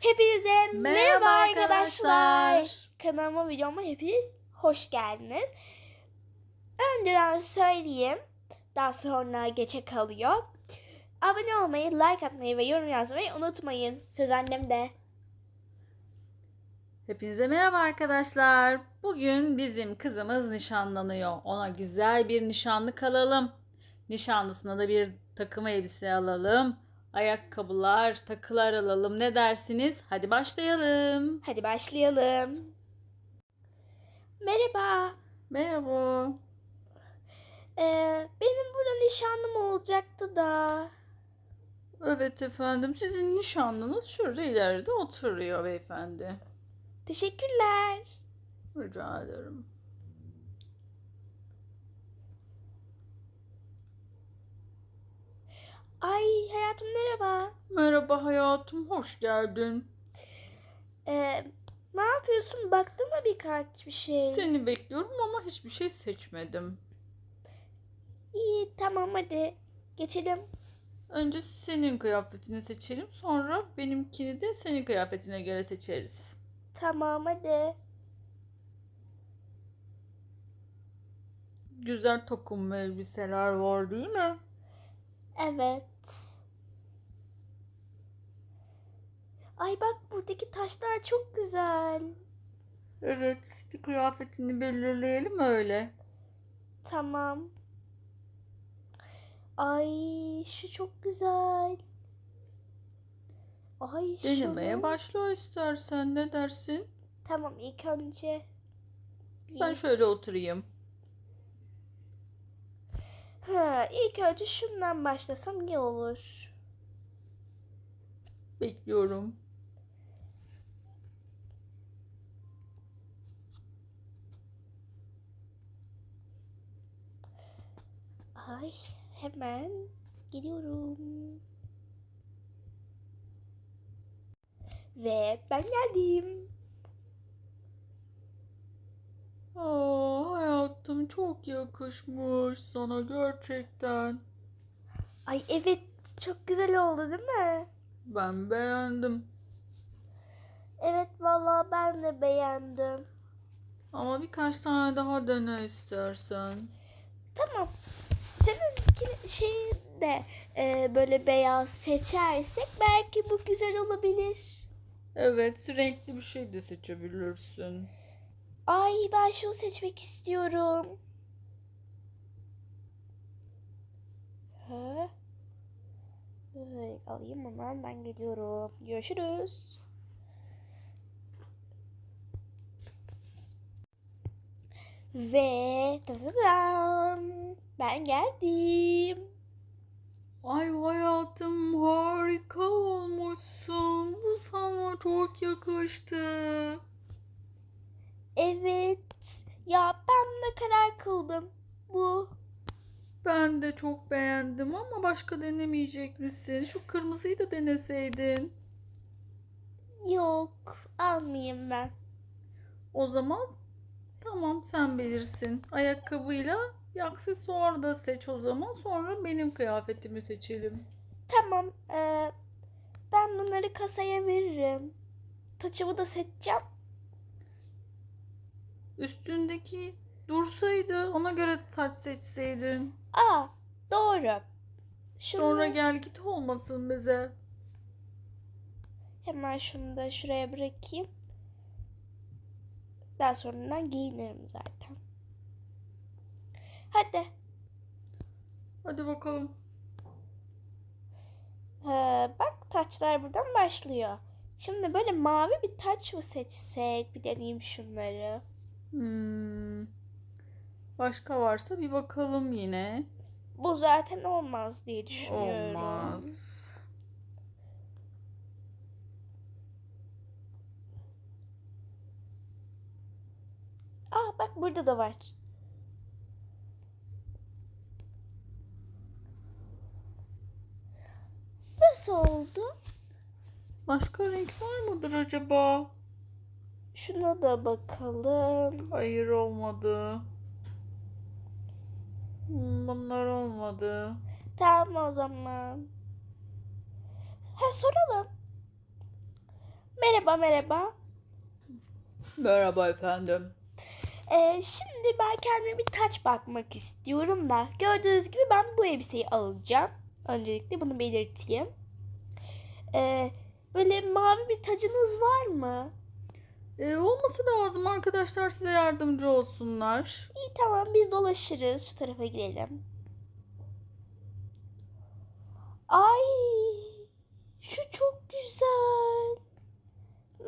Hepinize merhaba, Merhaba arkadaşlar. arkadaşlar. Kanalıma videoma hepiniz hoş geldiniz. Önceden söyleyeyim. Daha sonra geçe kalıyor. Abone olmayı, like atmayı ve yorum yazmayı unutmayın. Söz annemde. Hepinize merhaba arkadaşlar. Bugün bizim kızımız nişanlanıyor. Ona güzel bir nişanlık alalım. Nişanlısına da bir takım elbise alalım. Ayakkabılar, takılar alalım. Ne dersiniz? Hadi başlayalım. Hadi başlayalım. Merhaba. Merhaba. Ee, benim burada nişanlım olacaktı da. Evet efendim. Sizin nişanlınız şurada ileride oturuyor beyefendi. Teşekkürler. Rica ederim. Ay hayatım merhaba. Merhaba hayatım. Hoş geldin. Ee, ne yapıyorsun? Baktın mı birkaç bir şey? Seni bekliyorum ama hiçbir şey seçmedim. İyi tamam hadi geçelim. Önce senin kıyafetini seçelim. Sonra benimkini de senin kıyafetine göre seçeriz. Tamam hadi. Güzel takım elbiseler var değil mi? Evet. Ay bak buradaki taşlar çok güzel. Evet. Bir kıyafetini belirleyelim öyle. Tamam. Ay şu çok güzel. Ay Denemeye şunu- başla istersen. Ne dersin? Tamam ilk önce. Ben şöyle oturayım. Ha, ilk önce şundan başlasam iyi olur. Bekliyorum. Ay hemen geliyorum. Ve ben geldim. Aa, hayatım çok yakışmış sana gerçekten. Ay evet çok güzel oldu değil mi? Ben beğendim. Evet vallahi ben de beğendim. Ama birkaç tane daha dene istersen. Tamam. Senin şeyi de e, böyle beyaz seçersek belki bu güzel olabilir. Evet, renkli bir şey de seçebilirsin. Ay ben şunu seçmek istiyorum. Ha? Ay, alayım hemen ben geliyorum. Görüşürüz. Ve tadadam, ben geldim. Ay hayatım harika olmuşsun. Bu sana çok yakıştı. Evet. Ya ben de karar kıldım. Bu. Ben de çok beğendim ama başka denemeyecek misin? Şu kırmızıyı da deneseydin. Yok. Almayayım ben. O zaman tamam sen bilirsin. Ayakkabıyla bir aksesuar da seç o zaman. Sonra benim kıyafetimi seçelim. Tamam. eee, ben bunları kasaya veririm. Taçımı da seçeceğim. Üstündeki dursaydı ona göre taç seçseydin. Aa doğru. Şunu Sonra gel git olmasın bize. hemen şunu da şuraya bırakayım. Daha sonradan giyinirim zaten. Hadi. Hadi bakalım. Ee, bak taçlar buradan başlıyor. Şimdi böyle mavi bir taç mı seçsek? Bir deneyeyim şunları. Hmm. Başka varsa bir bakalım yine. Bu zaten olmaz diye düşünüyorum. Olmaz. Bak burada da var. Nasıl oldu? Başka renk var mıdır acaba? Şuna da bakalım. Hayır olmadı. Bunlar olmadı. Tamam o zaman. Ha soralım. Merhaba merhaba. Merhaba efendim. Ee, şimdi ben kendime bir taç bakmak istiyorum da gördüğünüz gibi ben bu elbiseyi alacağım. Öncelikle bunu belirteyim. Ee, böyle mavi bir tacınız var mı? Ee, olması lazım arkadaşlar size yardımcı olsunlar. İyi tamam biz dolaşırız. Şu tarafa gidelim. Ay şu çok güzel.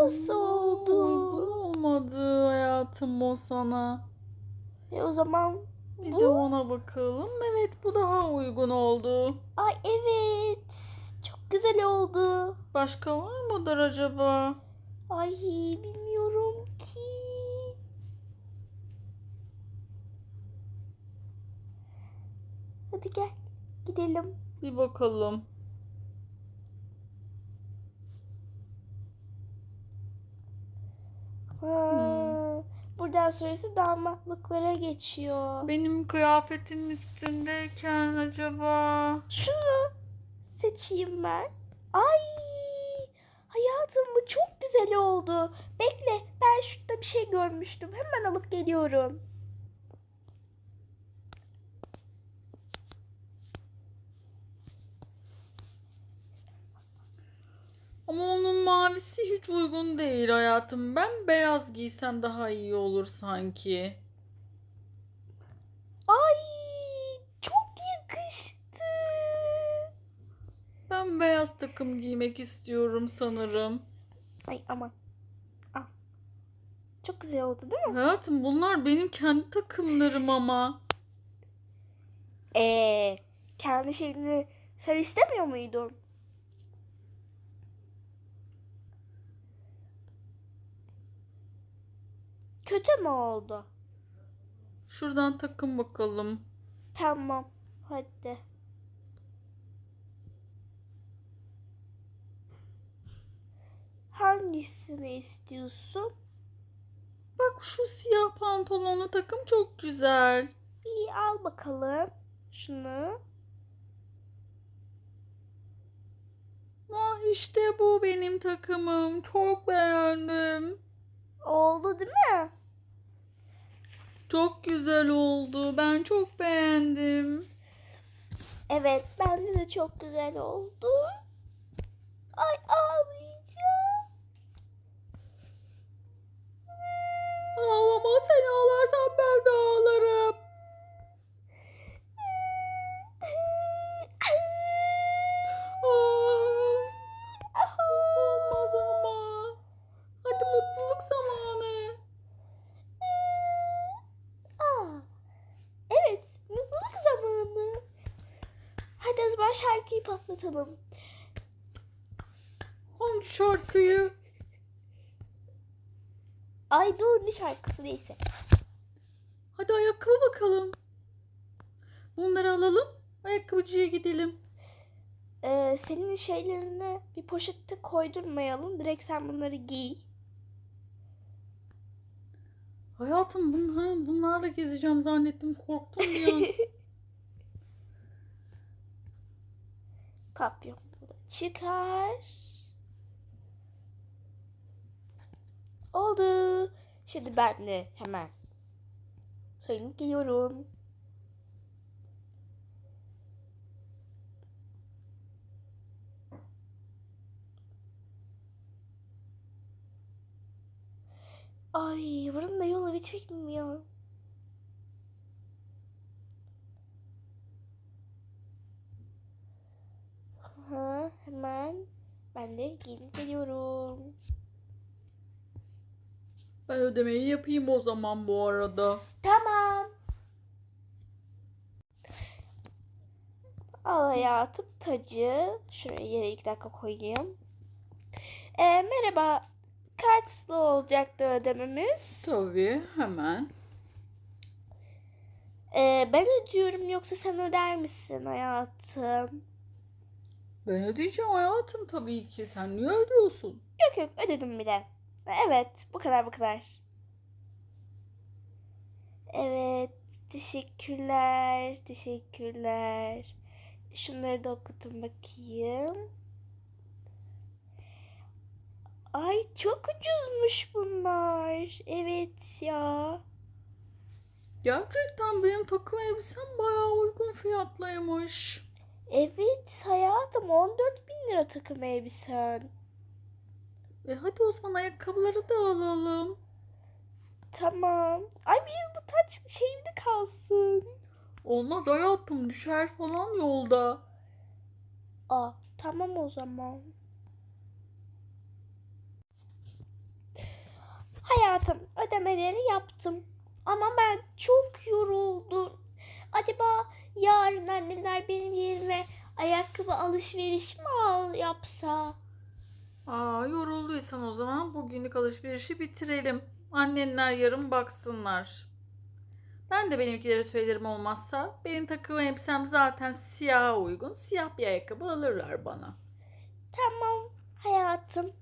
Nasıl oldu? Olmadı hayatım o sana. E o zaman Bir bu. de ona bakalım. Evet bu daha uygun oldu. Ay evet. Çok güzel oldu. Başka var mıdır acaba? Ay bilmiyorum ki. Hadi gel gidelim. Bir bakalım. Ha, Buradan sonrası damatlıklara geçiyor. Benim kıyafetim üstündeyken acaba... Şunu seçeyim ben. Ay hayatım bu çok güzel oldu. Bekle ben şurada bir şey görmüştüm. Hemen alıp geliyorum. Ama onun mavisi hiç uygun değil hayatım. Ben beyaz giysem daha iyi olur sanki. Ay çok yakıştı. Ben beyaz takım giymek istiyorum sanırım. Ay aman. Al. Çok güzel oldu değil mi? Hayatım bunlar benim kendi takımlarım ama. Ee, kendi şeyini sen istemiyor muydun? Kötü mü oldu? Şuradan takım bakalım. Tamam. Hadi. Hangisini istiyorsun? Bak şu siyah pantolonlu takım çok güzel. İyi al bakalım. Şunu. Ah işte bu benim takımım. Çok beğendim. Oldu değil mi? Çok güzel oldu. Ben çok beğendim. Evet, bende de çok güzel oldu. Ay ağlayacağım. Ağlama sen ağlarsan ben de ağlarım. Aa, olmaz ama. Hadi mutluluk zamanı. Aa, evet, mutluluk zamanı. Şarkıyı patlatalım. Hangi şarkıyı? Ay dur ne şarkısı neyse. Hadi ayakkabı bakalım. Bunları alalım. Ayakkabıcıya gidelim. Ee, senin şeylerini bir poşette koydurmayalım. Direkt sen bunları giy. Hayatım bunlar, bunlarla gezeceğim zannettim. Korktum ya. Papyon da çıkar. Oldu. Şimdi ben de hemen soyunup geliyorum. Ay buranın da yolu bitmiyor. Ha, hemen gelip geliyorum. ben ödemeyi yapayım o zaman bu arada. Tamam. Al hayatım tacı. Şuraya yere iki dakika koyayım. Ee, merhaba. Kaçlı olacaktı ödememiz? Tabii hemen. Ee, ben ödüyorum yoksa sen öder misin hayatım? Ben ödeyeceğim hayatım tabii ki. Sen niye ödüyorsun? Yok yok ödedim bile. Evet bu kadar bu kadar. Evet teşekkürler teşekkürler. Şunları da okutun bakayım. Ay çok ucuzmuş bunlar. Evet ya. Gerçekten benim takım elbisem bayağı uygun fiyatlıymış. Evet hayatım 14 bin lira takım elbisen. E hadi o zaman ayakkabıları da alalım. Tamam. Ay benim bu taç şeyimde kalsın. Olmaz hayatım düşer falan yolda. Aa tamam o zaman. Hayatım ödemeleri yaptım. Ama ben çok yoruldum. Acaba yarın annemler benim yerime ayakkabı alışverişi mi al yapsa? Aa yorulduysan o zaman bugünlük alışverişi bitirelim. Annenler yarın baksınlar. Ben de benimkileri söylerim olmazsa. Benim takım elbisem zaten siyaha uygun. Siyah bir ayakkabı alırlar bana. Tamam hayatım.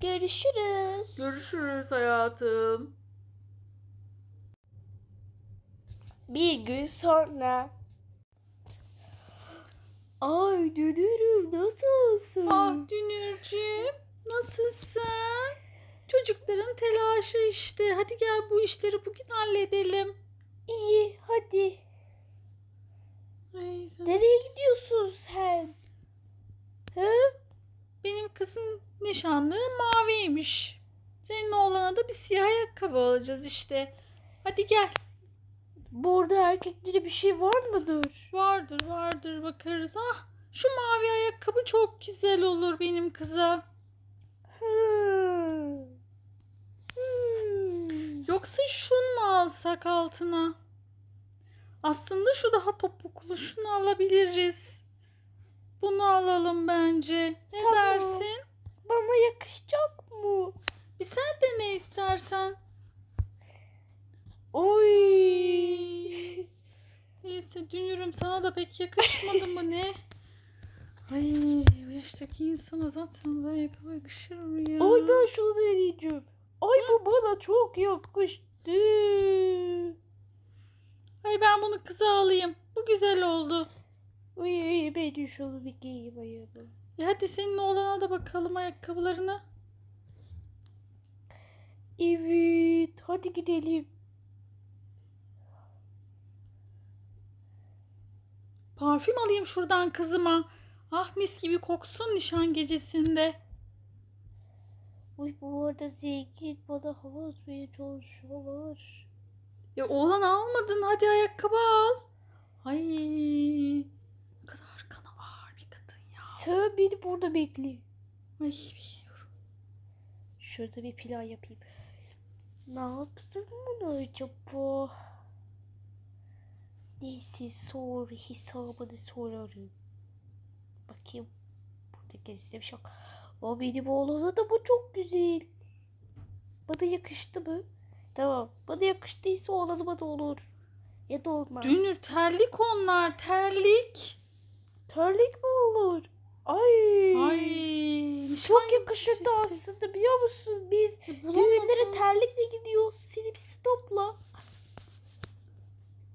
Görüşürüz. Görüşürüz hayatım. Bir gün sonra. Ay dönürüm nasılsın? Ah Dünürcüğüm nasılsın? Çocukların telaşı işte. Hadi gel bu işleri bugün halledelim. İyi hadi. Ay, sen- Nereye gidiyorsun sen? Hı? Benim kızın nişanlığı maviymiş. Senin oğlana da bir siyah ayakkabı alacağız işte. Hadi gel. Burada erkeklere bir şey var mıdır? Vardır vardır bakarız. Ah şu mavi ayakkabı çok güzel olur benim kıza. Hmm. Yoksa şunu mu alsak altına? Aslında şu daha topuklu. Şunu alabiliriz. Bunu alalım bence. Ne Tamam. dersin? Bana yakışacak mı? Bir sen de ne istersen. Oy. Neyse dünürüm sana da pek yakışmadı mı ne? Ay bu yaştaki insana zaten ayakkabı yakışır mı ya? Ay ben şunu deneyeceğim. Ay bu bana çok yakıştı. Ay ben bunu kıza alayım. Bu güzel oldu. Ay ay ben de şunu bir giyeyim ayağıma. Ya hadi senin oğlana da bakalım ayakkabılarına. Evet hadi gidelim. Parfüm alayım şuradan kızıma. Ah mis gibi koksun nişan gecesinde. Ay bu arada zengin bana hava atmaya çalışıyorlar. Ya oğlan almadın hadi ayakkabı al. Ay ne kadar kana ağır bir kadın ya. Sen beni burada bekle. Ay biliyorum. Şurada bir plan yapayım. Ne yapsam bunu acaba? Neyse sonra hesabını sorarım. Bakayım. Burada gerisinde bir şey yok. O benim oğlana da bu çok güzel. Bana yakıştı mı? Tamam. Bana yakıştıysa oğlanıma da olur. Ya da olmaz. Dünür terlik onlar terlik. Terlik mi olur? Ay. Ay Çok yakışırdı aslında biliyor musun? Biz E, düğünlere terlikle gidiyoruz. Seni bir stopla.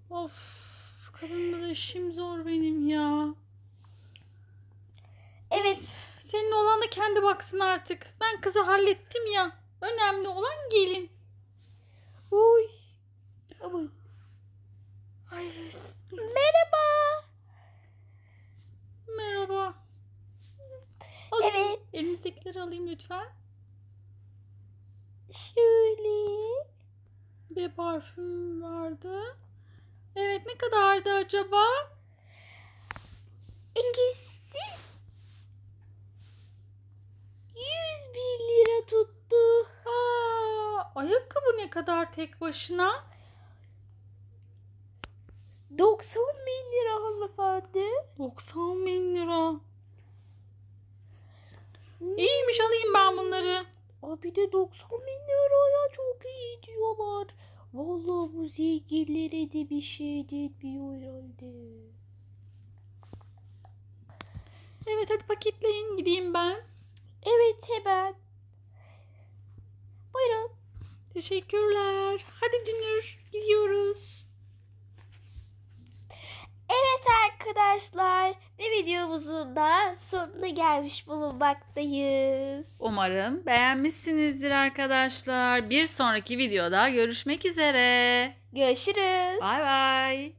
Of kadınla işim zor benim ya. Evet. Senin olan da kendi baksın artık. Ben kızı hallettim ya. Önemli olan gelin. Uy. Ama Ay, merhaba. merhaba. Alayım. Evet. Elinizdekileri alayım lütfen. Şöyle. Bir parfüm vardı. Evet ne kadardı acaba? İkisi 100 bin lira tuttu. Aa, ayakkabı ne kadar tek başına? 90 bin lira hanımefendi. 90 bin lira. İyiymiş alayım ben bunları. Aa, bir de 90 bin liraya çok iyi diyorlar. Vallahi bu zenginlere de bir şey denmiyor herhalde. Evet hadi paketleyin gideyim ben. Evet hemen. Buyurun. Teşekkürler. Hadi Dünür gidiyoruz. Evet arkadaşlar bir videomuzun da sonuna gelmiş bulunmaktayız. Umarım beğenmişsinizdir arkadaşlar. Bir sonraki videoda görüşmek üzere. Görüşürüz. Bay bay.